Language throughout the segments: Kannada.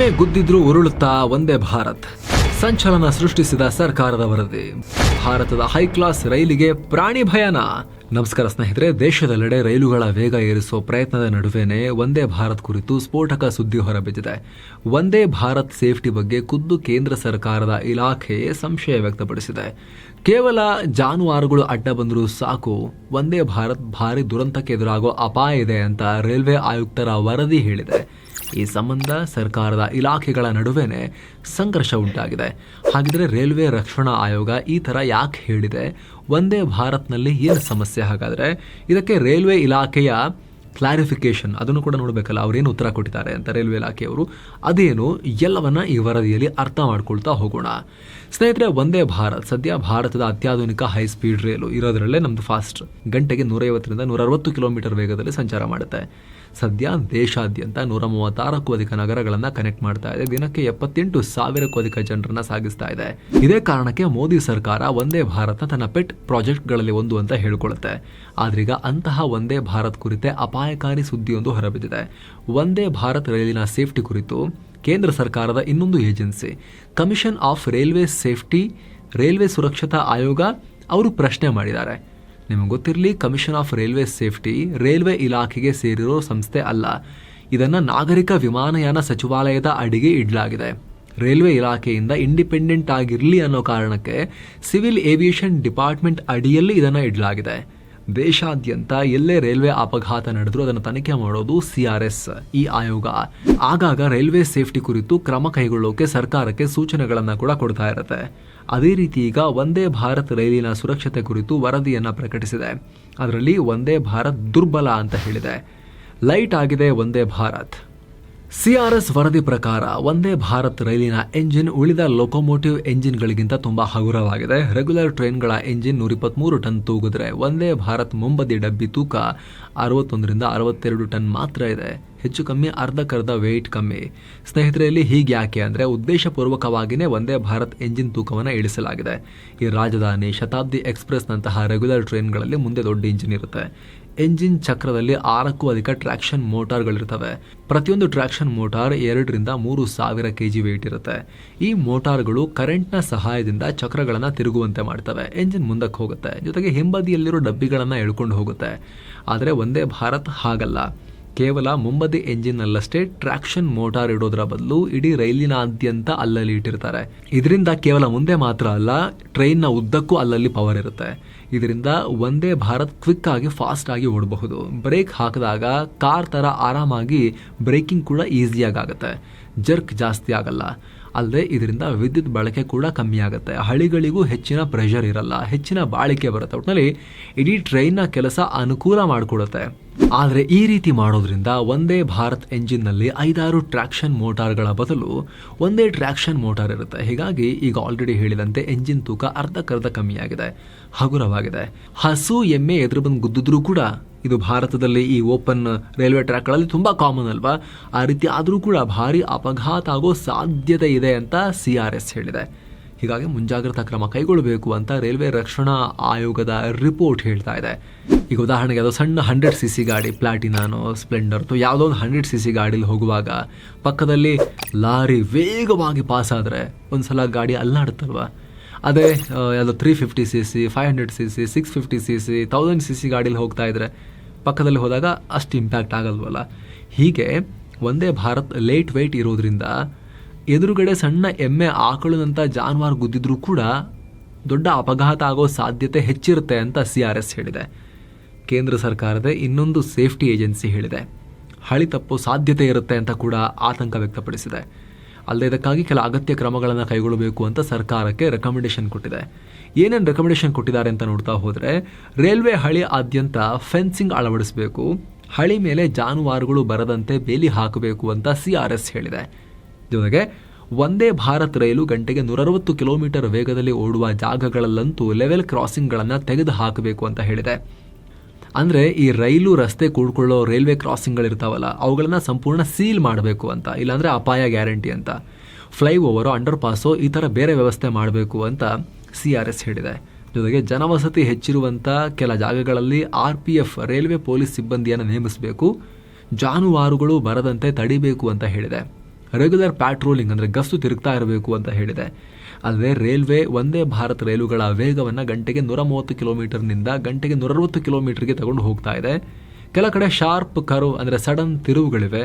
ಎಮ್ಮೆ ಗುದ್ದಿದ್ರು ಉರುಳುತ್ತಾ ಒಂದೇ ಭಾರತ್. ಸಂಚಲನ ಸೃಷ್ಟಿಸಿದ ಸರ್ಕಾರದ ವರದಿ. ಭಾರತದ ಹೈ ಕ್ಲಾಸ್ ರೈಲಿಗೆ ಪ್ರಾಣಿ ಭಯನ. ನಮಸ್ಕಾರ ಸ್ನೇಹಿತರೆ, ದೇಶದೆಲ್ಲೆಡೆ ರೈಲುಗಳ ವೇಗ ಏರಿಸುವ ಪ್ರಯತ್ನದ ನಡುವೆನೇ ಒಂದೇ ಭಾರತ್ ಕುರಿತು ಸ್ಫೋಟಕ ಸುದ್ದಿ ಹೊರಬಿದ್ದಿದೆ. ಒಂದೇ ಭಾರತ್ ಸೇಫ್ಟಿ ಬಗ್ಗೆ ಖುದ್ದು ಕೇಂದ್ರ ಸರ್ಕಾರದ ಇಲಾಖೆ ಸಂಶಯ ವ್ಯಕ್ತಪಡಿಸಿದೆ. ಕೇವಲ ಜಾನುವಾರುಗಳು ಅಡ್ಡ ಬಂದರೂ ಸಾಕು, ಒಂದೇ ಭಾರತ್ ಭಾರಿ ದುರಂತಕ್ಕೆ ಎದುರಾಗೋ ಅಪಾಯ ಇದೆ ಅಂತ ರೈಲ್ವೆ ಆಯುಕ್ತರ ವರದಿ ಹೇಳಿದೆ. ಈ ಸಂಬಂಧ ಸರ್ಕಾರದ ಇಲಾಖೆಗಳ ನಡುವೆನೆ ಸಂಘರ್ಷ ಉಂಟಾಗಿದೆ. ಹಾಗಿದ್ರೆ ರೈಲ್ವೆ ರಕ್ಷಣಾ ಆಯೋಗ ಈ ತರ ಯಾಕೆ ಹೇಳಿದೆ? ಒಂದೇ ಭಾರತ್ನಲ್ಲಿ ಏನು ಸಮಸ್ಯೆ? ಹಾಗಾದ್ರೆ ಇದಕ್ಕೆ ರೈಲ್ವೆ ಇಲಾಖೆಯ ಕ್ಲಾರಿಫಿಕೇಶನ್ ಅದನ್ನು ಕೂಡ ನೋಡಬೇಕಲ್ಲ ಅವರೇನು ಉತ್ತರ ಕೊಟ್ಟಿದ್ದಾರೆ ಅಂತ ರೈಲ್ವೆ ಇಲಾಖೆಯವರು. ಅದೇನು? ಎಲ್ಲವನ್ನ ಈ ವರದಿಯಲ್ಲಿ ಅರ್ಥ ಮಾಡ್ಕೊಳ್ತಾ ಹೋಗೋಣ. ಸ್ನೇಹಿತರೆ, ಒಂದೇ ಭಾರತ್. ಸದ್ಯ ಭಾರತದ ಅತ್ಯಾಧುನಿಕ ಹೈ ಸ್ಪೀಡ್ ರೈಲು ಇರೋದ್ರಲ್ಲೇ ನಮ್ದು ಫಾಸ್ಟ್ ಗಂಟೆಗೆ ನೂರೈವತ್ತರಿಂದ ನೂರ ಅರವತ್ತು ಕಿಲೋಮೀಟರ್ ವೇಗದಲ್ಲಿ ಸಂಚಾರ ಮಾಡುತ್ತೆ. ಸದ್ಯ ದೇಶಾದ್ಯಂತ ನೂರ ಮೂವತ್ತಾರಕ್ಕೂ ಅಧಿಕ ನಗರಗಳನ್ನ ಕನೆಕ್ಟ್ ಮಾಡ್ತಾ ಇದೆ. ದಿನಕ್ಕೆ ಎಪ್ಪತ್ತೆಂಟು ಸಾವಿರಕ್ಕೂ ಅಧಿಕ ಜನರನ್ನ ಸಾಗಿಸ್ತಾ ಇದೆ. ಇದೇ ಕಾರಣಕ್ಕೆ ಮೋದಿ ಸರ್ಕಾರ ಒಂದೇ ಭಾರತ ತನ್ನ ಪೆಟ್ ಪ್ರಾಜೆಕ್ಟ್ಗಳಲ್ಲಿ ಒಂದು ಅಂತ ಹೇಳಿಕೊಳ್ಳುತ್ತೆ ಆದ್ರೀಗ ಅಂತಹ ಒಂದೇ ಭಾರತ್ ಕುರಿತೆ ಅಪಾಯಕಾರಿ ಸುದ್ದಿಯೊಂದು ಹೊರಬಿದ್ದಿದೆ. ಒಂದೇ ಭಾರತ್ ರೈಲಿನ ಸೇಫ್ಟಿ ಕುರಿತು ಕೇಂದ್ರ ಸರ್ಕಾರದ ಇನ್ನೊಂದು agency, commission of railway safety, railway ಸುರಕ್ಷತಾ ಆಯೋಗ ಅವರು ಪ್ರಶ್ನೆ ಮಾಡಿದ್ದಾರೆ. ನಿಮಗೆ ಗೊತ್ತಿರಲಿ commission of railway safety railway ಇಲಾಖೆಗೆ ಸೇರಿರೋ ಸಂಸ್ಥೆ ಅಲ್ಲ. ಇದನ್ನು ನಾಗರಿಕ ವಿಮಾನಯಾನ ಸಚಿವಾಲಯದ ಅಡಿಗೆ ಇಡಲಾಗಿದೆ. ರೈಲ್ವೆ ಇಲಾಖೆಯಿಂದ ಇಂಡಿಪೆಂಡೆಂಟ್ ಆಗಿರಲಿ ಅನ್ನೋ ಕಾರಣಕ್ಕೆ ಸಿವಿಲ್ ಏವಿಯೇಷನ್ ಡಿಪಾರ್ಟ್ಮೆಂಟ್ ಅಡಿಯಲ್ಲಿ ಇದನ್ನ ಇಡಲಾಗಿದೆ. ದೇಶಾದ್ಯಂತ ಎಲ್ಲೇ ರೈಲ್ವೆ ಅಪಘಾತ ನಡೆದರೂ ಅದನ್ನು ತನಿಖೆ ಮಾಡೋದು ಸಿಆರ್ಎಸ್ ಈ ಆಯೋಗ. ಆಗಾಗ ರೈಲ್ವೆ ಸೇಫ್ಟಿ ಕುರಿತು ಕ್ರಮ ಕೈಗೊಳ್ಳೋಕೆ ಸರ್ಕಾರಕ್ಕೆ ಸೂಚನೆಗಳನ್ನು ಕೂಡ ಕೊಡ್ತಾ ಇರುತ್ತೆ. ಅದೇ ರೀತಿ ಈಗ ವಂದೇ ಭಾರತ್ ರೈಲಿನ ಸುರಕ್ಷತೆ ಕುರಿತು ವರದಿಯನ್ನು ಪ್ರಕಟಿಸಿದೆ. ಅದರಲ್ಲಿ ವಂದೇ ಭಾರತ್ ದುರ್ಬಲ ಅಂತ ಹೇಳಿದೆ. ಲೈಟ್ ಆಗಿದೆ ವಂದೇ ಭಾರತ್. ಸಿಆರ್ಎಸ್ ವರದಿ ಪ್ರಕಾರ ಒಂದೇ ಭಾರತ್ ರೈಲಿನ ಎಂಜಿನ್ ಉಳಿದ ಲೊಕೊಮೋಟಿವ್ ಎಂಜಿನ್ಗಳಿಗಿಂತ ತುಂಬಾ ಹಗುರವಾಗಿದೆ. ರೆಗ್ಯುಲರ್ ಟ್ರೈನ್ಗಳ ಎಂಜಿನ್ ನೂರಿಪ್ಪತ್ಮೂರು ಟನ್ ತೂಗಿದ್ರೆ ಒಂದೇ ಭಾರತ್ ಮುಂಬದಿ ಡಬ್ಬಿ ತೂಕ ಅರವತ್ತೊಂದರಿಂದ ಅರವತ್ತೆರಡು ಟನ್ ಮಾತ್ರ ಇದೆ. ಹೆಚ್ಚು ಕಮ್ಮಿ ಅರ್ಧಕ್ಕರ್ಧ ವೆಯ್ಟ್ ಕಮ್ಮಿ. ಸ್ನೇಹಿತರೆ ಇಲ್ಲಿ ಹೀಗೆ ಯಾಕೆ ಅಂದರೆ ಉದ್ದೇಶಪೂರ್ವಕವಾಗಿಯೇ ಒಂದೇ ಭಾರತ್ ಎಂಜಿನ್ ತೂಕವನ್ನು ಇಳಿಸಲಾಗಿದೆ. ಈ ರಾಜಧಾನಿ ಶತಾಬ್ದಿ ಎಕ್ಸ್ಪ್ರೆಸ್ನಂತಹ ರೆಗ್ಯುಲರ್ ಟ್ರೈನ್ಗಳಲ್ಲಿ ಮುಂದೆ ದೊಡ್ಡ ಇಂಜಿನ್ ಇರುತ್ತೆ. ಎಂಜಿನ್ ಚಕ್ರದಲ್ಲಿ ಆರಕ್ಕೂ ಅಧಿಕ ಟ್ರಾಕ್ಷನ್ ಮೋಟಾರ್ಗಳಿರ್ತವೆ. ಪ್ರತಿಯೊಂದು ಟ್ರಾಕ್ಷನ್ ಮೋಟಾರ್ ಎರಡರಿಂದ ಮೂರು ಸಾವಿರ ಕೆ ಜಿ ವೆಯ್ಟ್ ಇರುತ್ತೆ. ಈ ಮೋಟಾರ್ಗಳು ಕರೆಂಟ್ನ ಸಹಾಯದಿಂದ ಚಕ್ರಗಳನ್ನು ತಿರುಗುವಂತೆ ಮಾಡ್ತವೆ. ಎಂಜಿನ್ ಮುಂದಕ್ಕೆ ಹೋಗುತ್ತೆ. ಜೊತೆಗೆ ಹಿಂಬದಿಯಲ್ಲಿರೋ ಡಬ್ಬಿಗಳನ್ನು ಎಳ್ಕೊಂಡು ಹೋಗುತ್ತೆ. ಆದರೆ ಒಂದೇ ಭಾರತ್ ಹಾಗಲ್ಲ. ಕೇವಲ ಮುಂಬದಿ ಎಂಜಿನ್ನಲ್ಲಷ್ಟೇ ಟ್ರಾಕ್ಷನ್ ಮೋಟಾರ್ ಇಡೋದ್ರ ಬದಲು ಇಡೀ ರೈಲಿನಾದ್ಯಂತ ಅಲ್ಲಲ್ಲಿ ಇಟ್ಟಿರ್ತಾರೆ. ಇದರಿಂದ ಕೇವಲ ಮುಂದೆ ಮಾತ್ರ ಅಲ್ಲ, ಟ್ರೈನ್ನ ಉದ್ದಕ್ಕೂ ಅಲ್ಲಲ್ಲಿ ಪವರ್ ಇರುತ್ತೆ. ಇದರಿಂದ ಒಂದೇ ಭಾರತ್ ಕ್ವಿಕ್ ಆಗಿ ಫಾಸ್ಟ್ ಆಗಿ ಓಡಬಹುದು. ಬ್ರೇಕ್ ಹಾಕಿದಾಗ ಕಾರ್ ತರ ಆರಾಮಾಗಿ ಬ್ರೇಕಿಂಗ್ ಕೂಡ ಈಸಿಯಾಗಿ ಆಗುತ್ತೆ ಜರ್ಕ್ ಜಾಸ್ತಿ ಆಗಲ್ಲ. ಅಲ್ಲದೆ ಇದರಿಂದ ವಿದ್ಯುತ್ ಬಳಕೆ ಕೂಡ ಕಮ್ಮಿ ಆಗುತ್ತೆ. ಹಳಿಗಳಿಗೂ ಹೆಚ್ಚಿನ ಪ್ರೆಷರ್ ಇರಲ್ಲ. ಹೆಚ್ಚಿನ ಬಾಳಿಕೆ ಬರುತ್ತೆ. ಒಟ್ಟಿನಲ್ಲಿ ಇಡೀ ಟ್ರೈನ್ನ ಕೆಲಸ ಅನುಕೂಲ ಮಾಡಿಕೊಡುತ್ತೆ. ಆದರೆ ಈ ರೀತಿ ಮಾಡೋದ್ರಿಂದ ಒಂದೇ ಭಾರತ್ ಎಂಜಿನ್ನಲ್ಲಿ ಐದಾರು ಟ್ರ್ಯಾಕ್ಷನ್ ಮೋಟಾರ್ಗಳ ಬದಲು ಒಂದೇ ಟ್ರ್ಯಾಕ್ಷನ್ ಮೋಟಾರ್ ಇರುತ್ತೆ. ಹೀಗಾಗಿ ಈಗ ಆಲ್ರೆಡಿ ಹೇಳಿದಂತೆ ಎಂಜಿನ್ ತೂಕ ಅರ್ಧಕ್ಕರ್ಧ ಕಮ್ಮಿಯಾಗಿದೆ. ಹಗುರವಾಗಿದೆ. ಹಸು, ಎಮ್ಮೆ ಎದುರು ಬಂದು ಗುದ್ದಿದ್ರೂ ಕೂಡ ಇದು ಭಾರತದಲ್ಲಿ ಈ ಓಪನ್ ರೈಲ್ವೆ ಟ್ರ್ಯಾಕ್ಗಳಲ್ಲಿ ತುಂಬ ಕಾಮನ್ ಅಲ್ವಾ? ಆ ರೀತಿ ಆದರೂ ಕೂಡ ಭಾರಿ ಅಪಘಾತ ಆಗೋ ಸಾಧ್ಯತೆ ಇದೆ ಅಂತ ಸಿ ಆರ್ ಎಸ್ ಹೇಳಿದೆ. ಹೀಗಾಗಿ ಮುಂಜಾಗ್ರತಾ ಕ್ರಮ ಕೈಗೊಳ್ಳಬೇಕು ಅಂತ ರೈಲ್ವೆ ರಕ್ಷಣಾ ಆಯೋಗದ ರಿಪೋರ್ಟ್ ಹೇಳ್ತಾ ಇದೆ. ಈಗ ಉದಾಹರಣೆಗೆ ಅದು ಸಣ್ಣ ಹಂಡ್ರೆಡ್ ಸಿ ಸಿ ಗಾಡಿ ಪ್ಲಾಟಿನಾನೋ ಸ್ಪ್ಲೆಂಡರ್ ಅಥವಾ ಯಾವುದೋ ಒಂದು ಹಂಡ್ರೆಡ್ ಸಿ ಸಿ ಗಾಡೀಲಿ ಹೋಗುವಾಗ ಪಕ್ಕದಲ್ಲಿ ಲಾರಿ ವೇಗವಾಗಿ ಪಾಸ್ ಆದರೆ ಒಂದು ಸಲ ಗಾಡಿ ಅಲ್ಲಾಡುತ್ತಲ್ವ? ಅದೇ ಯಾವುದೋ three fifty C C five hundred C C six fifty C C thousand C C ಗಾಡೀಲಿ ಹೋಗ್ತಾ ಇದ್ದರೆ ಪಕ್ಕದಲ್ಲಿ ಹೋದಾಗ ಅಷ್ಟು ಇಂಪ್ಯಾಕ್ಟ್ ಆಗಲ್ವಲ್ಲ? ಹೀಗೆ ಒಂದೇ ಭಾರತ್ ಲೇಟ್ ವೆಯ್ಟ್ ಇರೋದ್ರಿಂದ ಎದುರುಗಡೆ ಸಣ್ಣ ಎಮ್ಮೆ ಆಕಳದಂಥ ಜಾನುವಾರು ಗುದ್ದಿದ್ರೂ ಕೂಡ ದೊಡ್ಡ ಅಪಘಾತ ಆಗೋ ಸಾಧ್ಯತೆ ಹೆಚ್ಚಿರುತ್ತೆ ಅಂತ ಸಿ ಆರ್ ಎಸ್ ಹೇಳಿದೆ. ಕೇಂದ್ರ ಸರ್ಕಾರದ ಇನ್ನೊಂದು ಸೇಫ್ಟಿ ಏಜೆನ್ಸಿ ಹೇಳಿದೆ. ಹಳಿ ತಪ್ಪೋ ಸಾಧ್ಯತೆ ಇರುತ್ತೆ ಅಂತ ಕೂಡ ಆತಂಕ ವ್ಯಕ್ತಪಡಿಸಿದೆ. ಅಲ್ಲದೆ ಇದಕ್ಕಾಗಿ ಕೆಲ ಅಗತ್ಯ ಕ್ರಮಗಳನ್ನು ಕೈಗೊಳ್ಳಬೇಕು ಅಂತ ಸರ್ಕಾರಕ್ಕೆ ರೆಕಮೆಂಡೇಶನ್ ಕೊಟ್ಟಿದೆ. ಏನೇನು ರೆಕಮೆಂಡೇಶನ್ ಕೊಟ್ಟಿದ್ದಾರೆ ಅಂತ ನೋಡ್ತಾ ಹೋದರೆ, ರೈಲ್ವೆ ಹಳಿ ಆದ್ಯಂತ ಫೆನ್ಸಿಂಗ್ ಅಳವಡಿಸಬೇಕು, ಹಳಿ ಮೇಲೆ ಜಾನುವಾರುಗಳು ಬರದಂತೆ ಬೇಲಿ ಹಾಕಬೇಕು ಅಂತ ಸಿ ಆರ್ ಎಸ್ ಹೇಳಿದೆ. ಜೊತೆಗೆ ಒಂದೇ ಭಾರತ್ ರೈಲು ಗಂಟೆಗೆ ನೂರವತ್ತು ಕಿಲೋಮೀಟರ್ ವೇಗದಲ್ಲಿ ಓಡುವ ಜಾಗಗಳಲ್ಲಂತೂ ಲೆವೆಲ್ ಕ್ರಾಸಿಂಗ್ಗಳನ್ನು ತೆಗೆದು ಹಾಕಬೇಕು ಅಂತ ಹೇಳಿದೆ. ಅಂದರೆ ಈ ರೈಲು ರಸ್ತೆ ಕೂಡ್ಕೊಳ್ಳೋ ರೈಲ್ವೆ ಕ್ರಾಸಿಂಗ್ಗಳಿರ್ತಾವಲ್ಲ, ಅವುಗಳನ್ನು ಸಂಪೂರ್ಣ ಸೀಲ್ ಮಾಡಬೇಕು ಅಂತ, ಇಲ್ಲಾಂದರೆ ಅಪಾಯ ಗ್ಯಾರಂಟಿ ಅಂತ. ಫ್ಲೈ ಓವರು ಅಂಡರ್ ಪಾಸೋ ಈ ಥರ ಬೇರೆ ವ್ಯವಸ್ಥೆ ಮಾಡಬೇಕು ಅಂತ ಸಿ ಆರ್ ಎಸ್ ಹೇಳಿದೆ. ಜೊತೆಗೆ ಜನವಸತಿ ಹೆಚ್ಚಿರುವಂಥ ಕೆಲ ಜಾಗಗಳಲ್ಲಿ R P F, railway police ಸಿಬ್ಬಂದಿಯನ್ನು ನೇಮಿಸಬೇಕು, ಜಾನುವಾರುಗಳು ಬರದಂತೆ ತಡಿಬೇಕು ಅಂತ ಹೇಳಿದೆ. ರೆಗ್ಯುಲರ್ ಪ್ಯಾಟ್ರೋಲಿಂಗ್ ಅಂದರೆ ಗಸ್ತು ತಿರುಗ್ತಾ ಇರಬೇಕು ಅಂತ ಹೇಳಿದೆ. ಅಲ್ಲದೆ ರೈಲ್ವೆ ಒಂದೇ ಭಾರತ್ ರೈಲುಗಳ ವೇಗವನ್ನು ಗಂಟೆಗೆ ನೂರ ಮೂವತ್ತು ಕಿಲೋಮೀಟರ್ನಿಂದ ಗಂಟೆಗೆ ನೂರ ಅರವತ್ತು ಕಿಲೋಮೀಟರ್ಗೆ ತಗೊಂಡು ಹೋಗ್ತಾ ಇದೆ. ಕೆಲ ಕಡೆ ಶಾರ್ಪ್ ಕರು ಅಂದರೆ ಸಡನ್ ತಿರುವುಗಳಿವೆ.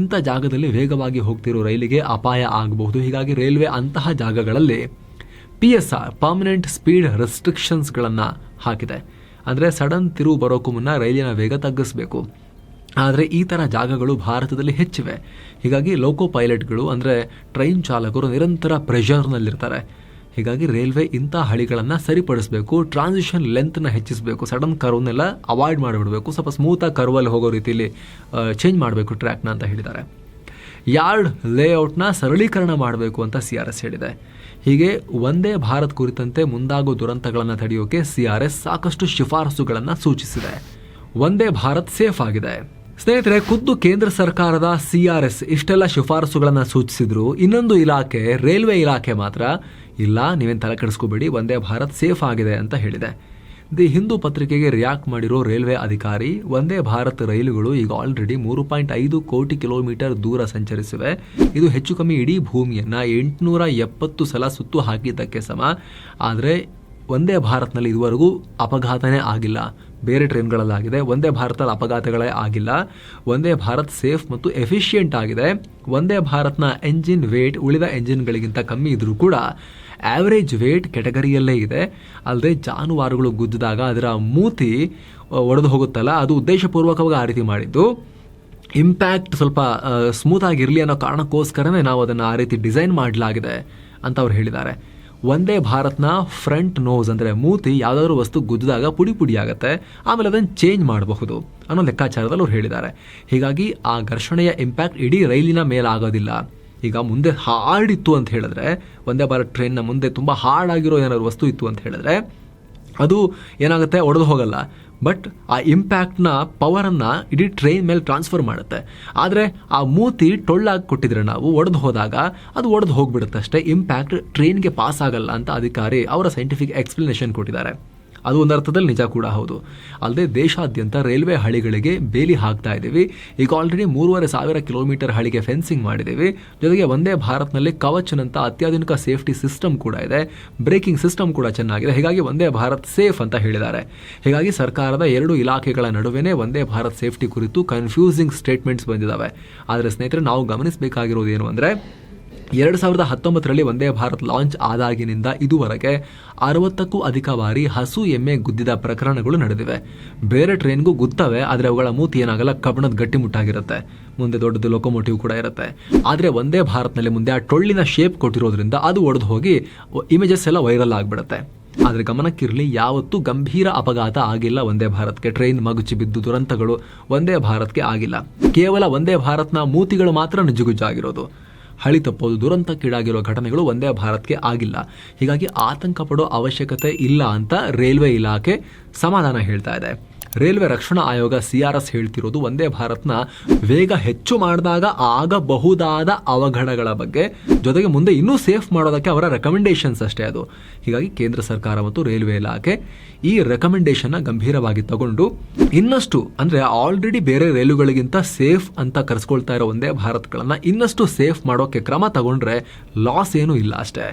ಇಂಥ ಜಾಗದಲ್ಲಿ ವೇಗವಾಗಿ ಹೋಗ್ತಿರೋ ರೈಲಿಗೆ ಅಪಾಯ ಆಗಬಹುದು. ಹೀಗಾಗಿ ರೈಲ್ವೆ ಅಂತಹ ಜಾಗಗಳಲ್ಲಿ P S R permanent speed ರೆಸ್ಟ್ರಿಕ್ಷನ್ಸ್ಗಳನ್ನು ಹಾಕಿದೆ. ಅಂದರೆ ಸಡನ್ ತಿರುವು ಬರೋಕ್ಕೂ ಮುನ್ನ ರೈಲಿನ ವೇಗ ತಗ್ಗಿಸಬೇಕು. ಆದರೆ ಈ ಥರ ಜಾಗಗಳು ಭಾರತದಲ್ಲಿ ಹೆಚ್ಚಿವೆ. ಹೀಗಾಗಿ ಲೋಕೋ ಪೈಲಟ್ಗಳು ಅಂದರೆ ಟ್ರೈನ್ ಚಾಲಕರು ನಿರಂತರ ಪ್ರೆಷರ್ನಲ್ಲಿರ್ತಾರೆ. ಹೀಗಾಗಿ ರೈಲ್ವೆ ಇಂಥ ಹಳಿಗಳನ್ನು ಸರಿಪಡಿಸಬೇಕು, ಟ್ರಾನ್ಸಿಷನ್ ಲೆಂತ್ನ ಹೆಚ್ಚಿಸಬೇಕು, ಸಡನ್ ಕರ್ವ್ನೆಲ್ಲ ಅವಾಯ್ಡ್ ಮಾಡಿಬಿಡಬೇಕು, ಸ್ವಲ್ಪ ಸ್ಮೂತಾಗಿ ಕರ್ವಲ್ಲಿ ಹೋಗೋ ರೀತಿಯಲ್ಲಿ ಚೇಂಜ್ ಮಾಡಬೇಕು ಟ್ರ್ಯಾಕ್ನ ಅಂತ ಹೇಳಿದ್ದಾರೆ. ಯಾರ್ಡ್ ಲೇಔಟ್ನ ಸರಳೀಕರಣ ಮಾಡಬೇಕು ಅಂತ ಸಿ ಆರ್ ಎಸ್ ಹೇಳಿದೆ. ಹೀಗೆ ಒಂದೇ ಭಾರತ್ ಕುರಿತಂತೆ ಮುಂದಾಗೋ ದುರಂತಗಳನ್ನು ತಡೆಯೋಕೆ ಸಿ ಆರ್ ಎಸ್ ಸಾಕಷ್ಟು ಶಿಫಾರಸುಗಳನ್ನು ಸೂಚಿಸಿದೆ. ಒಂದೇ ಭಾರತ್ ಸೇಫ್ ಆಗಿದೆ. ಸ್ನೇಹಿತರೆ, ಖುದ್ದು ಕೇಂದ್ರ ಸರ್ಕಾರದ ಸಿ ಆರ್ ಎಸ್ ಇಷ್ಟೆಲ್ಲ ಶಿಫಾರಸುಗಳನ್ನು ಸೂಚಿಸಿದ್ರು. ಇನ್ನೊಂದು ಇಲಾಖೆ, ರೈಲ್ವೆ ಇಲಾಖೆ ಮಾತ್ರ. ಇಲ್ಲ, ನೀವೇನು ತಲೆ ಕೆಡಿಸ್ಕೋಬೇಡಿ ಒಂದೇ ಭಾರತ್, ಸೇಫ್ ಆಗಿದೆ ಅಂತ ಹೇಳಿದೆ. ದಿ ಹಿಂದೂ ಪತ್ರಿಕೆಗೆ ರಿಯಾಕ್ಟ್ ಮಾಡಿರೋ ರೈಲ್ವೆ ಅಧಿಕಾರಿ ಒಂದೇ ಭಾರತ್ ರೈಲುಗಳು ಈಗ ಆಲ್ರೆಡಿ ಮೂರು ಪಾಯಿಂಟ್ ಐದು ಕೋಟಿ ಕಿಲೋಮೀಟರ್ ದೂರ ಸಂಚರಿಸಿವೆ. ಇದು ಹೆಚ್ಚು ಕಮ್ಮಿ ಇಡೀ ಭೂಮಿಯನ್ನು ಎಂಟುನೂರ ಎಪ್ಪತ್ತು ಸಲ ಸುತ್ತು ಹಾಕಿದ್ದಕ್ಕೆ ಸಮ. ಆದರೆ ಒಂದೇ ಭಾರತ್ನಲ್ಲಿ ಇದುವರೆಗೂ ಅಪಘಾತನೇ ಆಗಿಲ್ಲ. ಬೇರೆ ಟ್ರೈನ್ಗಳಲ್ಲಾಗಿದೆ. ಒಂದೇ ಭಾರತದಲ್ಲಿ ಅಪಘಾತಗಳೇ ಆಗಿಲ್ಲ. ಒಂದೇ ಭಾರತ್ ಸೇಫ್ ಮತ್ತು ಎಫಿಷಿಯೆಂಟ್ ಆಗಿದೆ. ಒಂದೇ ಭಾರತ್ನ ಎಂಜಿನ್ ವೇಟ್ ಉಳಿದ ಎಂಜಿನ್ಗಳಿಗಿಂತ ಕಮ್ಮಿ ಇದ್ದರೂ ಕೂಡ ಆವರೇಜ್ ವೇಟ್ ಕೆಟಗರಿಯಲ್ಲೇ ಇದೆ. ಅಲ್ಲದೆ ಜಾನುವಾರುಗಳು ಗುದ್ದಿದಾಗ ಅದರ ಮೂತಿ ಒಡೆದು ಹೋಗುತ್ತಲ್ಲ, ಅದು ಉದ್ದೇಶಪೂರ್ವಕವಾಗಿ ಆ ರೀತಿ ಮಾಡಿದ್ದು. ಇಂಪ್ಯಾಕ್ಟ್ ಸ್ವಲ್ಪ ಸ್ಮೂತ್ ಆಗಿರಲಿ ಅನ್ನೋ ಕಾರಣಕ್ಕೋಸ್ಕರನೇ ನಾವು ಅದನ್ನು ಆ ರೀತಿ ಡಿಸೈನ್ ಮಾಡಲಾಗಿದೆ ಅಂತ ಅವ್ರು ಹೇಳಿದ್ದಾರೆ. ಒಂದೇ ಭಾರತ್ನ ಫ್ರಂಟ್ ನೋಸ್ ಅಂದರೆ ಮೂತಿ ಯಾವುದಾದ್ರೂ ವಸ್ತು ಗುದ್ದಿದಾಗ ಪುಡಿ ಪುಡಿ ಆಗುತ್ತೆ, ಆಮೇಲೆ ಅದನ್ನು ಚೇಂಜ್ ಮಾಡಬಹುದು ಅನ್ನೋ ಲೆಕ್ಕಾಚಾರದಲ್ಲಿ ಅವ್ರು ಹೇಳಿದ್ದಾರೆ. ಹೀಗಾಗಿ ಆ ಘರ್ಷಣೆಯ ಇಂಪ್ಯಾಕ್ಟ್ ಇಡೀ ರೈಲಿನ ಮೇಲೆ ಆಗೋದಿಲ್ಲ ಈಗ ಮುಂದೆ ಹಾರ್ಡ್ ಇತ್ತು ಅಂತ ಹೇಳಿದ್ರೆ, ಒಂದೇ ಭಾರತ್ ಟ್ರೈನ್ನ ಮುಂದೆ ತುಂಬ ಹಾರ್ಡ್ ಆಗಿರೋ ಏನಾದ್ರು ವಸ್ತು ಇತ್ತು ಅಂತ ಹೇಳಿದ್ರೆ, ಅದು ಏನಾಗುತ್ತೆ, ಒಡೆದು ಹೋಗಲ್ಲ. ಬಟ್ ಆ ಇಂಪ್ಯಾಕ್ಟ್ನ ಪವರನ್ನು ಇಡೀ ಟ್ರೈನ್ ಮೇಲೆ ಟ್ರಾನ್ಸ್ಫರ್ ಮಾಡುತ್ತೆ. ಆದರೆ ಆ ಮೂತಿ ಟೊಳ್ಳಾಗಿ ಕೊಟ್ಟಿದ್ರೆ ನಾವು ಒಡೆದು ಹೋದಾಗ ಅದು ಒಡೆದು ಹೋಗ್ಬಿಡುತ್ತೆ ಅಷ್ಟೇ ಇಂಪ್ಯಾಕ್ಟ್ ಟ್ರೈನ್ಗೆ ಪಾಸ್ ಆಗಲ್ಲ ಅಂತ ಅಧಿಕಾರಿ ಅವರ ಸೈಂಟಿಫಿಕ್ ಎಕ್ಸ್ಪ್ಲನೇಷನ್ ಕೊಟ್ಟಿದ್ದಾರೆ. ಅದು ಒಂದು ಅರ್ಥದಲ್ಲಿ ನಿಜ ಕೂಡ ಹೌದು. ಅಲ್ಲದೆ ದೇಶಾದ್ಯಂತ ರೈಲ್ವೆ ಹಳಿಗಳಿಗೆ ಬೇಲಿ ಹಾಕ್ತಾ ಇದ್ದೀವಿ. ಈಗ ಆಲ್ರೆಡಿ ಮೂರುವರೆ ಸಾವಿರ ಕಿಲೋಮೀಟರ್ ಹಳಿಗೆ ಫೆನ್ಸಿಂಗ್ ಮಾಡಿದ್ದೀವಿ. ಜೊತೆಗೆ ಒಂದೇ ಭಾರತ್ನಲ್ಲಿ ಕವಚನಂತ ಅತ್ಯಾಧುನಿಕ ಸೇಫ್ಟಿ ಸಿಸ್ಟಮ್ ಕೂಡ ಇದೆ. ಬ್ರೇಕಿಂಗ್ ಸಿಸ್ಟಮ್ ಕೂಡ ಚೆನ್ನಾಗಿದೆ. ಹೀಗಾಗಿ ಒಂದೇ ಭಾರತ್ ಸೇಫ್ ಅಂತ ಹೇಳಿದ್ದಾರೆ. ಹೀಗಾಗಿ ಸರ್ಕಾರದ ಎರಡು ಇಲಾಖೆಗಳ ನಡುವೆ ಒಂದೇ ಭಾರತ್ ಸೇಫ್ಟಿ ಕುರಿತು ಕನ್ಫ್ಯೂಸಿಂಗ್ ಸ್ಟೇಟ್ಮೆಂಟ್ಸ್ ಬಂದಿದ್ದಾವೆ ಆದರೆ ಸ್ನೇಹಿತರೆ, ನಾವು ಗಮನಿಸಬೇಕಾಗಿರೋದು ಏನು ಅಂದರೆ ಎರಡು ಸಾವಿರದ ಹತ್ತೊಂಬತ್ತರಲ್ಲಿ ವಂದೇ ಭಾರತ್ ಲಾಂಚ್ ಆದಾಗಿನಿಂದ ಇದುವರೆಗೆ ಅರವತ್ತಕ್ಕೂ ಅಧಿಕ ಬಾರಿ ಹಸು ಎಮ್ಮೆ ಗುದ್ದಿದ ಪ್ರಕರಣಗಳು ನಡೆದಿವೆ. ಬೇರೆ ಟ್ರೈನ್ಗೂ ಗುತ್ತವೆ, ಆದರೆ ಅವುಗಳ ಮೂತಿ ಏನಾಗಲ್ಲ ಕಬ್ಬಣದ ಗಟ್ಟಿಮುಟ್ಟಾಗಿರುತ್ತೆ ಮುಂದೆ ದೊಡ್ಡದು ಲೋಕೋಮೋಟಿವ್ ಕೂಡ ಇರುತ್ತೆ. ಆದರೆ ಒಂದೇ ಭಾರತ್ನಲ್ಲಿ ಮುಂದೆ ಆ ಟೊಳ್ಳಿನ ಶೇಪ್ ಕೊಟ್ಟಿರೋದ್ರಿಂದ ಅದು ಒಡೆದು ಹೋಗಿ ಇಮೇಜಸ್ ಎಲ್ಲ ವೈರಲ್ ಆಗಿಬಿಡುತ್ತೆ. ಆದರೆ ಗಮನಕ್ಕಿರಲಿ, ಯಾವತ್ತೂ ಗಂಭೀರ ಅಪಘಾತ ಆಗಿಲ್ಲ ಒಂದೇ ಭಾರತ್ಗೆ. ಟ್ರೈನ್ ಮಗುಚಿ ಬಿದ್ದು ದುರಂತಗಳು ಒಂದೇ ಭಾರತ್ಗೆ ಆಗಿಲ್ಲ. ಕೇವಲ ಒಂದೇ ಭಾರತ್ನ ಮೂತಿಗಳು ಮಾತ್ರ ನಿಜಗುಜ್ಜಾಗಿರೋದು ಹಳಿ ತಪ್ಪೋದು ದುರಂತಕ್ಕೀಡಾಗಿರೋ ಘಟನೆಗಳು ಒಂದೇ ಭಾರತ್ಗೆ ಆಗಿಲ್ಲ. ಹೀಗಾಗಿ ಆತಂಕ ಪಡೋ ಅವಶ್ಯಕತೆ ಇಲ್ಲ ಅಂತ ರೈಲ್ವೆ ಇಲಾಖೆ ಸಮಾಧಾನ ಹೇಳ್ತಾ ಇದೆ. ರೈಲ್ವೆ ರಕ್ಷಣಾ ಆಯೋಗ ಸಿ ಆರ್ ಎಸ್ ಹೇಳ್ತಿರೋದು ಒಂದೇ ಭಾರತ್ನ ವೇಗ ಹೆಚ್ಚು ಮಾಡಿದಾಗ ಆಗಬಹುದಾದ ಅವಘಡಗಳ ಬಗ್ಗೆ. ಜೊತೆಗೆ ಮುಂದೆ ಇನ್ನೂ ಸೇಫ್ ಮಾಡೋದಕ್ಕೆ ಅವರ ರೆಕಮೆಂಡೇಶನ್ಸ್ ಅಷ್ಟೇ ಅದು. ಹೀಗಾಗಿ ಕೇಂದ್ರ ಸರ್ಕಾರ ಮತ್ತು ರೈಲ್ವೆ ಇಲಾಖೆ ಈ ರೆಕಮೆಂಡೇಶನ್ನ ಗಂಭೀರವಾಗಿ ತಗೊಂಡು, ಇನ್ನಷ್ಟು ಅಂದರೆ ಆಲ್ರೆಡಿ ಬೇರೆ ರೈಲುಗಳಿಗಿಂತ ಸೇಫ್ ಅಂತ ಕರೆಸ್ಕೊಳ್ತಾ ಇರೋ ಒಂದೇ ಭಾರತ್ಗಳನ್ನು ಇನ್ನಷ್ಟು ಸೇಫ್ ಮಾಡೋಕ್ಕೆ ಕ್ರಮ ತಗೊಂಡ್ರೆ ಲಾಸ್ ಏನೂ ಇಲ್ಲ ಅಷ್ಟೇ.